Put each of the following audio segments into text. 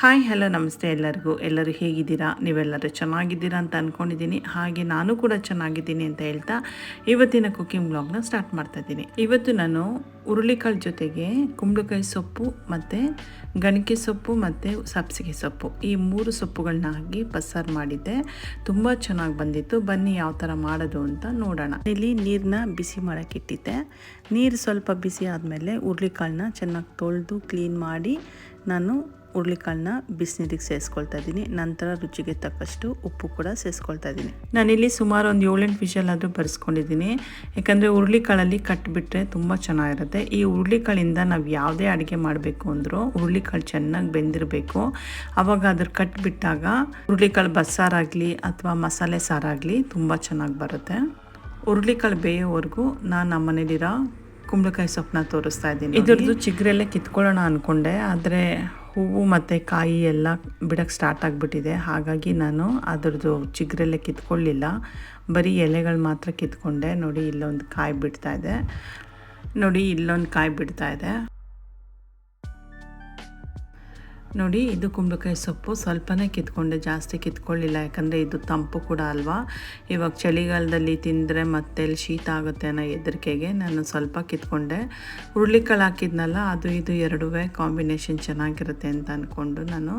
Hi, hello, ನಮಸ್ತೆ ಎಲ್ಲರಿಗೂ. ಎಲ್ಲರೂ ಹೇಗಿದ್ದೀರಾ? ನೀವೆಲ್ಲರೂ ಚೆನ್ನಾಗಿದ್ದೀರಾ ಅಂತ ಅಂದ್ಕೊಂಡಿದ್ದೀನಿ ಹಾಗೆ ನಾನು ಕೂಡ ಚೆನ್ನಾಗಿದ್ದೀನಿ ಅಂತ ಹೇಳ್ತಾ ಇವತ್ತಿನ ಕುಕ್ಕಿಂಗ್ ಬ್ಲಾಗ್ನ ಸ್ಟಾರ್ಟ್ ಮಾಡ್ತಾ ಇದ್ದೀನಿ. ಇವತ್ತು ನಾನು ಹುರುಳಿಕಾಳು ಜೊತೆಗೆ ಕುಂಬಳಕಾಯಿ ಸೊಪ್ಪು ಮತ್ತು ಗಣಿಕೆ ಸೊಪ್ಪು ಮತ್ತು ಸಬ್ಸಿಗೆ ಸೊಪ್ಪು ಈ ಮೂರು ಸೊಪ್ಪುಗಳನ್ನ ಹಾಕಿ ಬಸ್ಸಾರು ಮಾಡಿದ್ದೆ. ತುಂಬ ಚೆನ್ನಾಗಿ ಬಂದಿತ್ತು. ಬನ್ನಿ ಯಾವ ಥರ ಮಾಡೋದು ಅಂತ ನೋಡೋಣ. ಇಲ್ಲಿ ನೀರನ್ನ ಬಿಸಿ ಮಾಡೋಕ್ಕಿಟ್ಟಿದ್ದೆ ನೀರು ಸ್ವಲ್ಪ ಬಿಸಿ ಆದಮೇಲೆ ಹುರುಳಿಕಾಳನ್ನ ಚೆನ್ನಾಗಿ ತೊಳೆದು ಕ್ಲೀನ್ ಮಾಡಿ ನಾನು ಹುರುಳಿಕಾಳನ್ನ ಬಿಸಿನೀರಿಗೆ ಸೇರಿಸ್ಕೊಳ್ತಾ ಇದ್ದೀನಿ. ನಂತರ ರುಚಿಗೆ ತಕ್ಕಷ್ಟು ಉಪ್ಪು ಕೂಡ ಸೇರಿಸ್ಕೊಳ್ತಾ ಇದ್ದೀನಿ. ನಾನಿಲ್ಲಿ ಸುಮಾರು ಒಂದು ಏಳೆಂಟು ವಿಷಲ್ ಆದರೂ ಬರೆಸ್ಕೊಂಡಿದ್ದೀನಿ. ಯಾಕಂದರೆ ಹುರುಳಿಕಾಳಲ್ಲಿ ಕಟ್ಬಿಟ್ರೆ ತುಂಬ ಚೆನ್ನಾಗಿರುತ್ತೆ. ಈ ಹುರುಳಿಕಾಳಿಂದ ನಾವು ಯಾವುದೇ ಅಡುಗೆ ಮಾಡಬೇಕು ಅಂದರೂ ಹುರುಳಿಕಾಳು ಚೆನ್ನಾಗಿ ಬೆಂದಿರಬೇಕು. ಆವಾಗ ಅದ್ರ ಕಟ್ಬಿಟ್ಟಾಗ ಹುರುಳಿಕಾಳು ಬಸ್ಸಾರಾಗಲಿ ಅಥವಾ ಮಸಾಲೆ ಸಾರಾಗಲಿ ತುಂಬ ಚೆನ್ನಾಗಿ ಬರುತ್ತೆ. ಹುರುಳಿಕಾಳು ಬೇಯೋವರೆಗೂ ನಾನು ನಮ್ಮ ಮನೇಲಿರೋ ಕುಂಬಳಕಾಯಿ ಸೊಪ್ಪನ್ನ ತೋರಿಸ್ತಾ ಇದ್ದೀನಿ. ಇದ್ರದ್ದು ಚಿಗ್ರೆಲ್ಲೇ ಕಿತ್ಕೊಳ್ಳೋಣ ಅಂದ್ಕೊಂಡೆ ಆದರೆ ಹೂವು ಮತ್ತು ಕಾಯಿ ಎಲ್ಲ ಬಿಡೋಕ್ಕೆ ಸ್ಟಾರ್ಟ್ ಆಗಿಬಿಟ್ಟಿದೆ. ಹಾಗಾಗಿ ನಾನು ಅದರದ್ದು ಚಿಗುರೆಲ್ಲ ಕಿತ್ಕೊಳ್ಳಿಲ್ಲ. ಬರೀ ಎಲೆಗಳು ಮಾತ್ರ ಕಿತ್ಕೊಂಡೆ. ನೋಡಿ ಇಲ್ಲೊಂದು ಕಾಯಿ ಬಿಡ್ತಾ ಇದೆ. ನೋಡಿ ಇಲ್ಲೊಂದು ಕಾಯಿ ಬಿಡ್ತಾ ಇದೆ. ನೋಡಿ, ಇದು ಕುಂಬಳಕಾಯಿ ಸೊಪ್ಪು. ಸ್ವಲ್ಪನೇ ಕಿತ್ಕೊಂಡೆ, ಜಾಸ್ತಿ ಕಿತ್ಕೊಳ್ಳಿಲ್ಲ. ಯಾಕಂದರೆ ಇದು ತಂಪು ಕೂಡ ಅಲ್ವಾ? ಇವಾಗ ಚಳಿಗಾಲದಲ್ಲಿ ತಿಂದರೆ ಮತ್ತೆ ಶೀತ ಆಗುತ್ತೆ ಅನ್ನೋ ಹೆದರಿಕೆಗೆ ನಾನು ಸ್ವಲ್ಪ ಕಿತ್ಕೊಂಡೆ. ಹುರುಳಿಕಾಳು ಹಾಕಿದ್ನಲ್ಲ, ಅದು ಇದು ಎರಡೂ ಕಾಂಬಿನೇಷನ್ ಚೆನ್ನಾಗಿರುತ್ತೆ ಅಂತ ಅಂದ್ಕೊಂಡು ನಾನು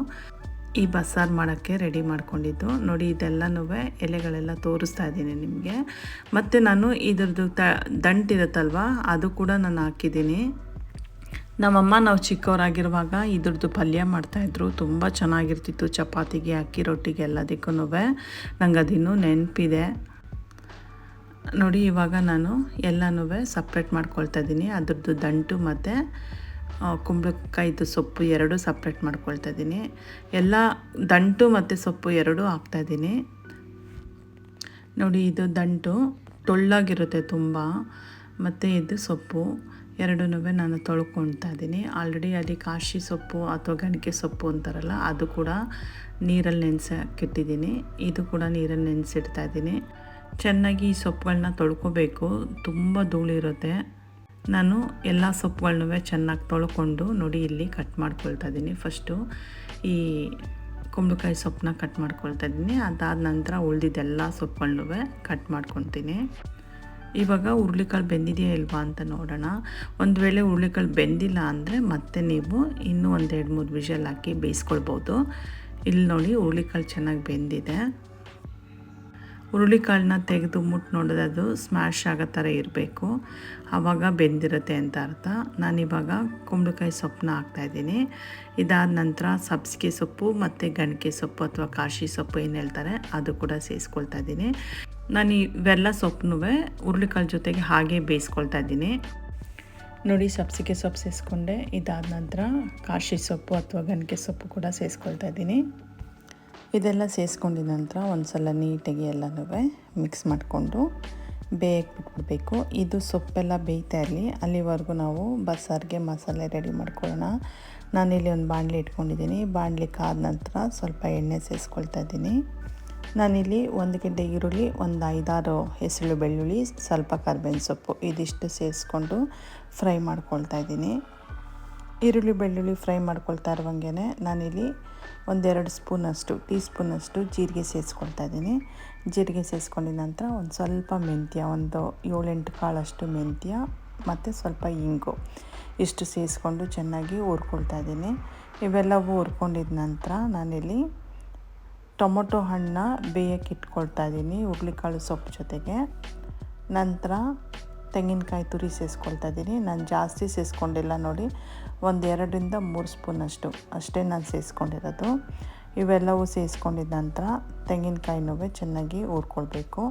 ಈ ಬಸ್ಸಾರು ಮಾಡೋಕ್ಕೆ ರೆಡಿ ಮಾಡ್ಕೊಂಡಿದ್ದು. ನೋಡಿ ಇದೆಲ್ಲನೂ ಎಲೆಗಳೆಲ್ಲ ತೋರಿಸ್ತಾ ಇದ್ದೀನಿ ನಿಮಗೆ. ಮತ್ತು ನಾನು ಇದ್ರದ್ದು ತ ದಂಟಿರುತ್ತಲ್ವ ಅದು ಕೂಡ ನಾನು ಹಾಕಿದ್ದೀನಿ. ನಮ್ಮಮ್ಮ ನಾವು ಚಿಕ್ಕವರಾಗಿರುವಾಗ ಇದ್ರದ್ದು ಪಲ್ಯ ಮಾಡ್ತಾಯಿದ್ರು ತುಂಬ ಚೆನ್ನಾಗಿರ್ತಿತ್ತು. ಚಪಾತಿಗೆ, ಅಕ್ಕಿ ರೊಟ್ಟಿಗೆ ಎಲ್ಲದಕ್ಕೂ ನಂಗೆ ಅದಿನ್ನೂ ನೆನಪಿದೆ. ನೋಡಿ, ಇವಾಗ ನಾನು ಎಲ್ಲನೂ ಸಪ್ರೇಟ್ ಮಾಡ್ಕೊಳ್ತಾ ಇದ್ದೀನಿ. ಅದ್ರದ್ದು ದಂಟು ಮತ್ತು ಕುಂಬಳಕಾಯಿದು ಸೊಪ್ಪು ಎರಡು ಸಪ್ರೇಟ್ ಮಾಡ್ಕೊಳ್ತಾ ಇದ್ದೀನಿ. ಎಲ್ಲ ದಂಟು ಮತ್ತು ಸೊಪ್ಪು ಎರಡೂ ಹಾಕ್ತಾಯಿದ್ದೀನಿ ನೋಡಿ, ಇದು ದಂಟು, ಟೊಳ್ಳಾಗಿರುತ್ತೆ ತುಂಬ. ಮತ್ತು ಇದು ಸೊಪ್ಪು. ಎರಡೂ ನಾನು ತೊಳ್ಕೊಳ್ತಾ ಇದ್ದೀನಿ. ಆಲ್ರೆಡಿ ಅಲ್ಲಿ ಕಾಶಿ ಸೊಪ್ಪು ಅಥವಾ ಗಣಿಕೆ ಸೊಪ್ಪು ಅಂತಾರಲ್ಲ, ಅದು ಕೂಡ ನೀರಲ್ಲಿ ನೆನೆಸಕ್ಕಿಟ್ಟಿದ್ದೀನಿ ಇದು ಕೂಡ ನೀರಲ್ಲಿ ನೆನೆಸಿಡ್ತಾ ಇದ್ದೀನಿ. ಚೆನ್ನಾಗಿ ಈ ಸೊಪ್ಪುಗಳನ್ನ ತೊಳ್ಕೊಬೇಕು. ತುಂಬ ಧೂಳಿರುತ್ತೆ. ನಾನು ಎಲ್ಲ ಸೊಪ್ಪುಗಳನ್ನು ಚೆನ್ನಾಗಿ ತೊಳ್ಕೊಂಡು ನೋಡಿ ಇಲ್ಲಿ ಕಟ್ ಮಾಡ್ಕೊಳ್ತಾ ಇದ್ದೀನಿ. ಫಸ್ಟು ಈ ಕುಂಬಳಕಾಯಿ ಸೊಪ್ಪನ್ನ ಕಟ್ ಮಾಡ್ಕೊಳ್ತಾ ಇದ್ದೀನಿ. ಅದಾದ ನಂತರ ಉಳಿದಿದ್ದೆಲ್ಲ ಸೊಪ್ಪುಗಳನ್ನೂ ಕಟ್ ಮಾಡ್ಕೊತೀನಿ ಇವಾಗ ಹುರುಳಿಕಾಳು ಬೆಂದಿದೆಯಾ ಇಲ್ವಾ ಅಂತ ನೋಡೋಣ. ಒಂದು ವೇಳೆ ಹುರುಳಿಕಾಳು ಬೆಂದಿಲ್ಲ ಅಂದರೆ ಮತ್ತೆ ನೀವು ಇನ್ನೂ ಒಂದು ಎರಡು ಮೂರು ವಿಷಲ್ ಹಾಕಿ ಬೇಯಿಸ್ಕೊಳ್ಬೋದು. ಇಲ್ಲಿ ನೋಡಿ ಹುರುಳಿಕಾಳು ಚೆನ್ನಾಗಿ ಬೆಂದಿದೆ. ಹುರುಳಿಕಾಳನ್ನ ತೆಗೆದು ಮುಟ್ಟು ನೋಡಿದ್ರೆ ಅದು ಸ್ಮ್ಯಾಶ್ ಆಗೋ ಥರ ಇರಬೇಕು. ಆವಾಗ ಬೆಂದಿರುತ್ತೆ ಅಂತ ಅರ್ಥ. ನಾನಿವಾಗ ಕುಂಬಳಕಾಯಿ ಸೊಪ್ಪನ್ನ ಹಾಕ್ತಾಯಿದ್ದೀನಿ ಇದಾದ ನಂತರ ಸಬ್ಸಿಗೆ ಸೊಪ್ಪು ಮತ್ತು ಗಣಿಕೆ ಸೊಪ್ಪು ಅಥವಾ ಕಾಶಿ ಸೊಪ್ಪು ಏನು ಹೇಳ್ತಾರೆ ಅದು ಕೂಡ ಸೇರಿಸ್ಕೊಳ್ತಾ ಇದ್ದೀನಿ. ನಾನು ಇವೆಲ್ಲ ಸೊಪ್ಪನ್ನು ಹುರುಳಿಕಾಳು ಜೊತೆಗೆ ಹಾಗೆ ಬೇಯಿಸ್ಕೊಳ್ತಾ ಇದ್ದೀನಿ. ನೋಡಿ ಸಬ್ಸಿಗೆ ಸೊಪ್ಪು ಸೇರಿಸ್ಕೊಂಡೆ ಇದಾದ ನಂತರ ಕಾಶಿ ಸೊಪ್ಪು ಅಥವಾ ಗಣಿಕೆ ಸೊಪ್ಪು ಕೂಡ ಸೇರಿಸ್ಕೊಳ್ತಾ ಇದ್ದೀನಿ. ಇದೆಲ್ಲ ಸೇರಿಸ್ಕೊಂಡಿದ ನಂತರ ಒಂದು ಸಲ ನೀಟಾಗಿ ಎಲ್ಲನೂ ಮಿಕ್ಸ್ ಮಾಡಿಕೊಂಡು ಬೇಯಕ್ಕೆ ಬಿಟ್ಬಿಡ್ಬೇಕು. ಇದು ಸೊಪ್ಪೆಲ್ಲ ಬೇಯ್ತಾ ಇರಲಿ. ಅಲ್ಲಿವರೆಗೂ ನಾವು ಬಸ್ಸಾರಿಗೆ ಮಸಾಲೆ ರೆಡಿ ಮಾಡ್ಕೊಳ್ಳೋಣ. ನಾನಿಲ್ಲಿ ಒಂದು ಬಾಣಲಿ ಇಟ್ಕೊಂಡಿದ್ದೀನಿ. ಬಾಣಲಿ ಕಾದ ನಂತರ ಸ್ವಲ್ಪ ಎಣ್ಣೆ ಸೇರಿಸ್ಕೊಳ್ತಾ ಇದ್ದೀನಿ. ನಾನಿಲ್ಲಿ ಒಂದು ಗೆಡ್ಡೆ ಈರುಳ್ಳಿ, ಒಂದು ಐದಾರು ಹೆಸರು ಬೆಳ್ಳುಳ್ಳಿ, ಸ್ವಲ್ಪ ಕರ್ಬೇವಿನ ಸೊಪ್ಪು ಇದಿಷ್ಟು ಸೇರಿಸ್ಕೊಂಡು ಫ್ರೈ ಮಾಡ್ಕೊಳ್ತಾ ಇದ್ದೀನಿ. ಈರುಳ್ಳಿ ಬೆಳ್ಳುಳ್ಳಿ ಫ್ರೈ ಮಾಡ್ಕೊಳ್ತಾ ಇರುವಂಗೆ ನಾನಿಲ್ಲಿ ಒಂದೆರಡು ಸ್ಪೂನಷ್ಟು ಟೀ ಸ್ಪೂನಷ್ಟು ಜೀರಿಗೆ ಸೇರಿಸ್ಕೊಳ್ತಾ ಇದ್ದೀನಿ. ಜೀರಿಗೆ ಸೇರಿಸ್ಕೊಂಡಿದ ನಂತರ ಒಂದು ಸ್ವಲ್ಪ ಮೆಂತ್ಯ, ಒಂದು ಏಳೆಂಟು ಕಾಳಷ್ಟು ಮೆಂತ್ಯ ಮತ್ತು ಸ್ವಲ್ಪ ಇಂಗು ಇಷ್ಟು ಸೇರಿಸ್ಕೊಂಡು ಚೆನ್ನಾಗಿ ಹುರ್ಕೊಳ್ತಾ ಇದ್ದೀನಿ. ಇವೆಲ್ಲವೂ ಹುರ್ಕೊಂಡಿದ ನಂತರ ನಾನಿಲ್ಲಿ ಟೊಮೊಟೊ ಹಣ್ಣನ್ನ ಬೇಯಕ್ಕೆ ಇಟ್ಕೊಳ್ತಾ ಇದ್ದೀನಿ ಹುರುಳಿಕಾಳು ಸೊಪ್ಪು ಜೊತೆಗೆ. ನಂತರ ತೆಂಗಿನಕಾಯಿ ತುರಿ ಸೇರಿಸ್ಕೊಳ್ತಾ ಇದ್ದೀನಿ. ನಾನು ಜಾಸ್ತಿ ಸೇರಿಸ್ಕೊಂಡಿಲ್ಲ ನೋಡಿ, ಒಂದು ಎರಡರಿಂದ ಮೂರು ಸ್ಪೂನಷ್ಟು ಅಷ್ಟೇ. ನಾನು ಸೇರಿಸ್ಕೊಂಡಿರೋದು ಇವೆಲ್ಲವೂ ಸೇರಿಸ್ಕೊಂಡಿದ ನಂತರ ತೆಂಗಿನಕಾಯಿನೂ ಚೆನ್ನಾಗಿ ಹುರ್ಕೊಳ್ಬೇಕು.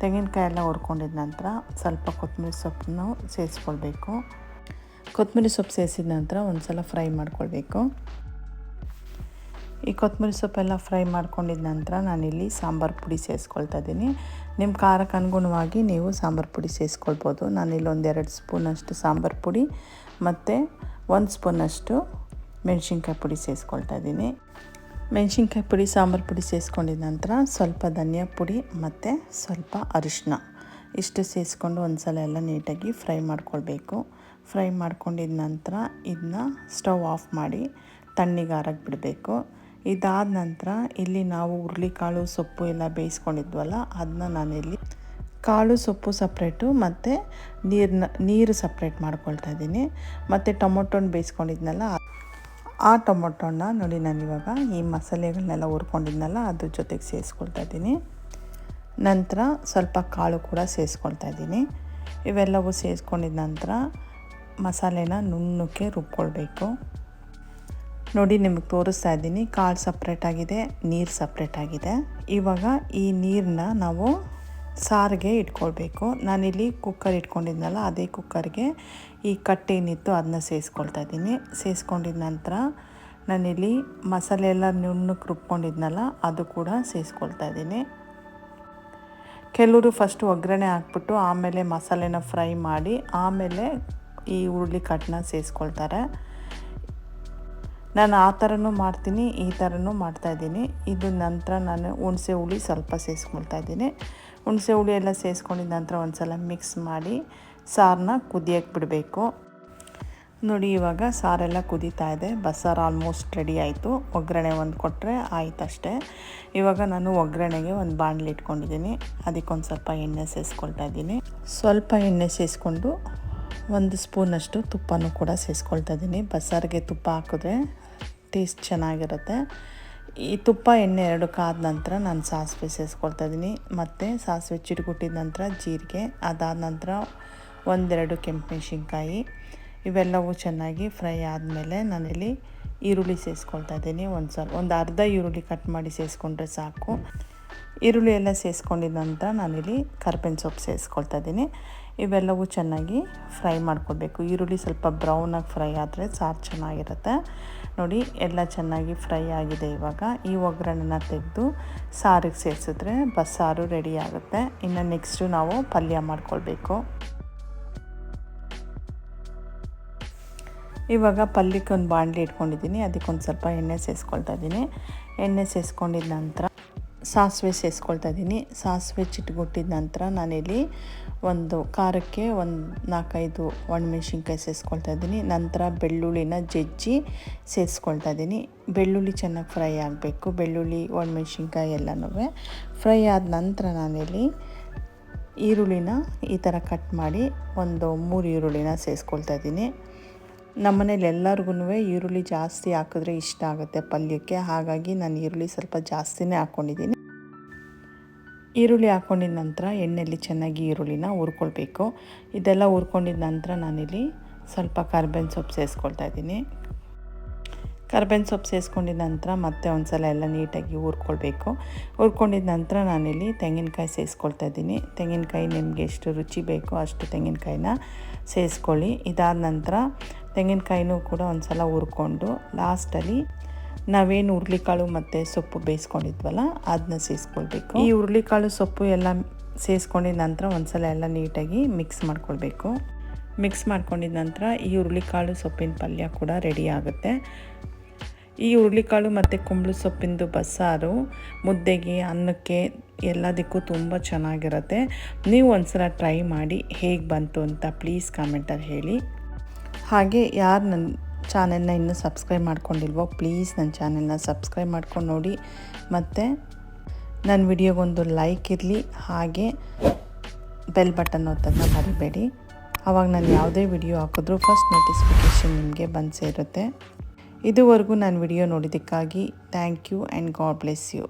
ತೆಂಗಿನಕಾಯಿ ಎಲ್ಲ ಹುರ್ಕೊಂಡಿದ ನಂತರ ಸ್ವಲ್ಪ ಕೊತ್ತಂಬರಿ ಸೊಪ್ಪನ್ನು ಸೇರಿಸ್ಕೊಳ್ಬೇಕು ಕೊತ್ತಂಬರಿ ಸೊಪ್ಪು ಸೇರಿಸಿದ ನಂತರ ಒಂದು ಸಲ ಫ್ರೈ ಮಾಡ್ಕೊಳ್ಬೇಕು. ಈ ಕೊತ್ತಂಬರಿ ಸೊಪ್ಪೆಲ್ಲ ಫ್ರೈ ಮಾಡ್ಕೊಂಡಿದ ನಂತರ ನಾನಿಲ್ಲಿ ಸಾಂಬಾರು ಪುಡಿ ಸೇರಿಸ್ಕೊಳ್ತಾ ಇದ್ದೀನಿ. ನಿಮ್ಮ ಖಾರಕ್ಕೆ ಅನುಗುಣವಾಗಿ ನೀವು ಸಾಂಬಾರು ಪುಡಿ ಸೇರಿಸ್ಕೊಳ್ಬೋದು. ನಾನಿಲ್ಲಿ ಒಂದೆರಡು ಸ್ಪೂನಷ್ಟು ಸಾಂಬಾರು ಪುಡಿ ಮತ್ತು ಒಂದು ಸ್ಪೂನಷ್ಟು ಮೆಣಸಿನ್ಕಾಯಿ ಪುಡಿ ಸೇರಿಸ್ಕೊಳ್ತಾ ಇದ್ದೀನಿ. ಮೆಣಸಿನ್ಕಾಯಿ ಪುಡಿ, ಸಾಂಬಾರು ಪುಡಿ ಸೇರಿಸ್ಕೊಂಡಿದ ನಂತರ ಸ್ವಲ್ಪ ಧನಿಯಾ ಪುಡಿ ಮತ್ತು ಸ್ವಲ್ಪ ಅರಿಶಿನ ಇಷ್ಟು ಸೇರಿಸ್ಕೊಂಡು ಒಂದು ಸಲ ಎಲ್ಲ ನೀಟಾಗಿ ಫ್ರೈ ಮಾಡ್ಕೊಳ್ಬೇಕು. ಫ್ರೈ ಮಾಡ್ಕೊಂಡಿದ ನಂತರ ಇದನ್ನ ಸ್ಟವ್ ಆಫ್ ಮಾಡಿ ತಣ್ಣಗಾರಕ್ಕೆ ಬಿಡಬೇಕು ಇದಾದ ನಂತರ ಇಲ್ಲಿ ನಾವು ಹುರುಳಿಕಾಳು ಸೊಪ್ಪು ಎಲ್ಲ ಬೇಯಿಸ್ಕೊಂಡಿದ್ವಲ್ಲ ಅದನ್ನ ನಾನಿಲ್ಲಿ ಕಾಳು ಸೊಪ್ಪು ಸಪ್ರೇಟು ಮತ್ತು ನೀರನ್ನ ನೀರು ಸಪ್ರೇಟ್ ಮಾಡ್ಕೊಳ್ತಾ ಇದ್ದೀನಿ. ಮತ್ತು ಟೊಮೊಟೊನ ಬೇಯಿಸ್ಕೊಂಡಿದ್ನಲ್ಲ, ಆ ಟೊಮೊಟೊನ ನೋಡಿ ನಾನು ಇವಾಗ ಈ ಮಸಾಲೆಗಳನ್ನೆಲ್ಲ ಹುರ್ಕೊಂಡಿದ್ನಲ್ಲ, ಅದ್ರ ಜೊತೆಗೆ ಸೇರಿಸ್ಕೊಳ್ತಾ ಇದ್ದೀನಿ. ನಂತರ ಸ್ವಲ್ಪ ಕಾಳು ಕೂಡ ಸೇರಿಸ್ಕೊಳ್ತಾ ಇದ್ದೀನಿ. ಇವೆಲ್ಲವೂ ಸೇರಿಸ್ಕೊಂಡಿದ ನಂತರ ಮಸಾಲೆನ ನುಣ್ಣಕ್ಕೆ ರುಬ್ಕೊಳ್ಬೇಕು. ನೋಡಿ, ನಿಮಗೆ ತೋರಿಸ್ತಾ ಇದ್ದೀನಿ. ಕಾಳು ಸಪ್ರೇಟಾಗಿದೆ ನೀರು ಸಪ್ರೇಟಾಗಿದೆ ಇವಾಗ ಈ ನೀರನ್ನ ನಾವು ಸಾರಿಗೆ ಇಟ್ಕೊಳ್ಬೇಕು. ನಾನಿಲ್ಲಿ ಕುಕ್ಕರ್ ಇಟ್ಕೊಂಡಿದ್ನಲ್ಲ, ಅದೇ ಕುಕ್ಕರ್ಗೆ ಈ ಕಟ್ಟೇನಿತ್ತು ಅದನ್ನ ಸೇರಿಸ್ಕೊಳ್ತಾ ಇದ್ದೀನಿ. ಸೇರಿಸ್ಕೊಂಡಿದ ನಂತರ ನಾನಿಲ್ಲಿ ಮಸಾಲೆ ಎಲ್ಲ ನುಣ್ಣಕ್ಕೆ ರುಬ್ಕೊಂಡಿದ್ನಲ್ಲ, ಅದು ಕೂಡ ಸೇರಿಸ್ಕೊಳ್ತಾ ಇದ್ದೀನಿ. ಕೆಲವರು ಫಸ್ಟು ಒಗ್ಗರಣೆ ಹಾಕ್ಬಿಟ್ಟು ಆಮೇಲೆ ಮಸಾಲೆನ ಫ್ರೈ ಮಾಡಿ, ಆಮೇಲೆ ಈ ಹುರುಳಿ ಕಟ್ಟನ್ನ ಸೇರಿಸ್ಕೊಳ್ತಾರೆ ನಾನು ಆ ಥರನೂ ಮಾಡ್ತೀನಿ, ಈ ಥರನೂ ಮಾಡ್ತಾಯಿದ್ದೀನಿ ಇದು ನಂತರ ನಾನು ಹುಣಸೆ ಹುಳಿ ಸ್ವಲ್ಪ ಸೇರಿಸ್ಕೊಳ್ತಾ ಇದ್ದೀನಿ. ಹುಣಸೆ ಹುಳಿ ಎಲ್ಲ ಸೇರಿಸ್ಕೊಂಡಿದ ನಂತರ ಒಂದು ಸಲ ಮಿಕ್ಸ್ ಮಾಡಿ ಸಾರನ್ನ ಕುದಿಯೋಕ್ಕೆ ಬಿಡಬೇಕು. ನೋಡಿ, ಇವಾಗ ಸಾರೆಲ್ಲ ಕುದೀತಾ ಇದೆ. ಬಸ್ಸಾರು ಆಲ್ಮೋಸ್ಟ್ ರೆಡಿ ಆಯಿತು. ಒಗ್ಗರಣೆ ಒಂದು ಕೊಟ್ಟರೆ ಆಯ್ತಷ್ಟೇ ಇವಾಗ ನಾನು ಒಗ್ಗರಣೆಗೆ ಒಂದು ಬಾಣಲಿ ಇಟ್ಕೊಂಡಿದ್ದೀನಿ. ಅದಕ್ಕೊಂದು ಸ್ವಲ್ಪ ಎಣ್ಣೆ ಸೇರಿಸ್ಕೊಳ್ತಾ ಇದ್ದೀನಿ. ಸ್ವಲ್ಪ ಎಣ್ಣೆ ಸೇರಿಸ್ಕೊಂಡು ಒಂದು ಸ್ಪೂನಷ್ಟು ತುಪ್ಪನೂ ಕೂಡ ಸೇರಿಸ್ಕೊಳ್ತಾ ಇದ್ದೀನಿ. ಬಸ್ಸಾರಿಗೆ ತುಪ್ಪ ಹಾಕಿದ್ರೆ ಟೇಸ್ಟ್ ಚೆನ್ನಾಗಿರುತ್ತೆ. ಈ ತುಪ್ಪ, ಎಣ್ಣೆ ಎರಡು ಕಾದ ನಂತರ ನಾನು ಸಾಸಿವೆ ಸೇರಿಸ್ಕೊಳ್ತಾ ಇದ್ದೀನಿ. ಮತ್ತು ಸಾಸಿವೆ ಚಿಟುಗುಟ್ಟಿದ ನಂತರ ಜೀರಿಗೆ, ಅದಾದ ನಂತರ ಒಂದೆರಡು ಕೆಂಪು ಮೆಣಸಿನ್ಕಾಯಿ ಇವೆಲ್ಲವೂ ಚೆನ್ನಾಗಿ ಫ್ರೈ ಆದಮೇಲೆ ನಾನಿಲ್ಲಿ ಈರುಳ್ಳಿ ಸೇರಿಸ್ಕೊಳ್ತಾ ಇದ್ದೀನಿ. ಒಂದು ಸ್ವಲ್ಪ ಒಂದು ಅರ್ಧ ಈರುಳ್ಳಿ ಕಟ್ ಮಾಡಿ ಸೇರಿಸ್ಕೊಂಡ್ರೆ ಸಾಕು. ಈರುಳ್ಳಿ ಎಲ್ಲ ಸೇರಿಸ್ಕೊಂಡಿದ ನಂತರ ನಾನಿಲ್ಲಿ ಕರ್ಬೇವಿನ ಸೊಪ್ಪು ಸೇರಿಸ್ಕೊಳ್ತಾ ಇದ್ದೀನಿ. ಇವೆಲ್ಲವೂ ಚೆನ್ನಾಗಿ ಫ್ರೈ ಮಾಡ್ಕೊಳ್ಬೇಕು ಈರುಳ್ಳಿ ಸ್ವಲ್ಪ ಬ್ರೌನಾಗಿ ಫ್ರೈ ಆದರೆ ಸಾರು ಚೆನ್ನಾಗಿರುತ್ತೆ. ನೋಡಿ, ಎಲ್ಲ ಚೆನ್ನಾಗಿ ಫ್ರೈ ಆಗಿದೆ ಇವಾಗ. ಈ ಒಗ್ಗರಣೆನ ತೆಗೆದು ಸಾರಿಗೆ ಸೇರಿಸಿದ್ರೆ ಬಸ್ಸಾರು ರೆಡಿ ಆಗುತ್ತೆ. ಇನ್ನು ನೆಕ್ಸ್ಟು ನಾವು ಪಲ್ಯ ಮಾಡ್ಕೊಳ್ಬೇಕು. ಇವಾಗ ಪಲ್ಯಕ್ಕೆ ಒಂದು ಬಾಣಲಿ ಇಟ್ಕೊಂಡಿದ್ದೀನಿ. ಅದಕ್ಕೊಂದು ಸ್ವಲ್ಪ ಎಣ್ಣೆ ಸೇರಿಸ್ಕೊಳ್ತಾ ಇದ್ದೀನಿ. ಎಣ್ಣೆ ಸೇರಿಸ್ಕೊಂಡಿದ ನಂತರ ಸಾಸಿವೆ ಸೇರಿಸ್ಕೊಳ್ತಾ ಇದ್ದೀನಿ. ಸಾಸಿವೆ ಚಿಟ್ಗುಟ್ಟಿದ ನಂತರ ನಾನಿಲ್ಲಿ ಒಂದು ಖಾರಕ್ಕೆ ಒಂದು ನಾಲ್ಕೈದು ಒಣಮೆಣ್ಸಿನ್ಕಾಯಿ ಸೇರಿಸ್ಕೊಳ್ತಾ ಇದ್ದೀನಿ. ನಂತರ ಬೆಳ್ಳುಳ್ಳಿನ ಜಜ್ಜಿ ಸೇರಿಸ್ಕೊಳ್ತಾ ಇದ್ದೀನಿ. ಬೆಳ್ಳುಳ್ಳಿ ಚೆನ್ನಾಗಿ ಫ್ರೈ ಆಗಬೇಕು. ಬೆಳ್ಳುಳ್ಳಿ, ಒಣಮೆಣ್ಸಿನ್ಕಾಯಿ ಎಲ್ಲನೂ ಫ್ರೈ ಆದ ನಂತರ ನಾನಿಲ್ಲಿ ಈರುಳ್ಳಿನ ಈ ಥರ ಕಟ್ ಮಾಡಿ ಒಂದು ಮೂರು ಈರುಳ್ಳಿನ ಸೇರಿಸ್ಕೊಳ್ತಾ ಇದ್ದೀನಿ. ನಮ್ಮನೇಲಿ ಎಲ್ಲರಿಗೂ ಈರುಳ್ಳಿ ಜಾಸ್ತಿ ಹಾಕಿದ್ರೆ ಇಷ್ಟ ಆಗುತ್ತೆ ಪಲ್ಯಕ್ಕೆ. ಹಾಗಾಗಿ ನಾನು ಈರುಳ್ಳಿ ಸ್ವಲ್ಪ ಜಾಸ್ತಿನೇ ಹಾಕ್ಕೊಂಡಿದ್ದೀನಿ ಈರುಳ್ಳಿ ಹಾಕ್ಕೊಂಡಿದ ನಂತರ ಎಣ್ಣೆಯಲ್ಲಿ ಚೆನ್ನಾಗಿ ಈರುಳ್ಳಿನ ಹುರ್ಕೊಳ್ಬೇಕು. ಇದೆಲ್ಲ ಹುರ್ಕೊಂಡಿದ ನಂತರ ನಾನಿಲ್ಲಿ ಸ್ವಲ್ಪ ಕರ್ಬೇವಿನ ಸೊಪ್ಪು ಸೇರಿಸ್ಕೊಳ್ತಾ ಇದ್ದೀನಿ. ಕರ್ಬೇವಿನ ಸೊಪ್ಪು ಸೇರಿಸ್ಕೊಂಡಿದ ನಂತರ ಮತ್ತೆ ಒಂದು ಸಲ ಎಲ್ಲ ನೀಟಾಗಿ ಹುರ್ಕೊಳ್ಬೇಕು. ಹುರ್ಕೊಂಡಿದ ನಂತರ ನಾನಿಲ್ಲಿ ತೆಂಗಿನಕಾಯಿ ಸೇರಿಸ್ಕೊಳ್ತಾ ಇದ್ದೀನಿ. ತೆಂಗಿನಕಾಯಿ ನಿಮಗೆ ಎಷ್ಟು ರುಚಿ ಬೇಕೋ ಅಷ್ಟು ತೆಂಗಿನಕಾಯಿನ ಸೇರಿಸ್ಕೊಳ್ಳಿ ಇದಾದ ನಂತರ ತೆಂಗಿನಕಾಯಿನೂ ಕೂಡ ಒಂದು ಸಲ ಹುರ್ಕೊಂಡು ಲಾಸ್ಟಲ್ಲಿ ನಾವೇನು ಹುರುಳಿಕಾಳು ಮತ್ತು ಸೊಪ್ಪು ಬೇಯಿಸ್ಕೊಂಡಿದ್ವಲ್ಲ ಅದನ್ನ ಸೇರಿಸ್ಕೊಳ್ಬೇಕು ಈ ಹುರುಳಿಕಾಳು ಸೊಪ್ಪು ಎಲ್ಲ ಸೇರಿಸ್ಕೊಂಡಿದ ನಂತರ ಒಂದು ಸಲ ಎಲ್ಲ ನೀಟಾಗಿ ಮಿಕ್ಸ್ ಮಾಡ್ಕೊಳ್ಬೇಕು. ಮಿಕ್ಸ್ ಮಾಡ್ಕೊಂಡಿದ ನಂತರ ಈ ಹುರುಳಿಕಾಳು ಸೊಪ್ಪಿನ ಪಲ್ಯ ಕೂಡ ರೆಡಿ ಆಗುತ್ತೆ. ಈ ಹುರುಳಿಕಾಳು ಮತ್ತು ಕುಂಬಳು ಸೊಪ್ಪಿಂದು ಬಸ್ಸಾರು, ಮುದ್ದೆಗೆ, ಅನ್ನಕ್ಕೆ ಎಲ್ಲದಕ್ಕೂ ತುಂಬ ಚೆನ್ನಾಗಿರುತ್ತೆ. ನೀವು ಒಂದು ಸಲ ಟ್ರೈ ಮಾಡಿ ಹೇಗೆ ಬಂತು ಅಂತ ಪ್ಲೀಸ್ ಕಾಮೆಂಟಲ್ಲಿ ಹೇಳಿ. ಹಾಗೆ ಯಾರು ನನ್ನ ಚಾನೆಲ್ನ ಇನ್ನೂ ಸಬ್ಸ್ಕ್ರೈಬ್ ಮಾಡ್ಕೊಂಡಿಲ್ವೋ, ಪ್ಲೀಸ್ ನನ್ನ ಚಾನೆಲ್ನ ಸಬ್ಸ್ಕ್ರೈಬ್ ಮಾಡ್ಕೊಂಡು ನೋಡಿ. ಮತ್ತು ನನ್ನ ವಿಡಿಯೋಗೊಂದು ಲೈಕ್ ಇರಲಿ, ಹಾಗೆ ಬೆಲ್ ಬಟನ್ ಒತ್ತೋದನ್ನ ಮರಿಬೇಡಿ. ಆವಾಗ ನಾನು ಯಾವುದೇ ವಿಡಿಯೋ ಹಾಕಿದ್ರೂ ಫಸ್ಟ್ ನೋಟಿಫಿಕೇಷನ್ ನಿಮಗೆ ಬಂದು ಸೇರುತ್ತೆ. ಇದುವರೆಗೂ ನಾನು video ನೋಡಿದ್ದಕ್ಕಾಗಿ thank you and God bless you.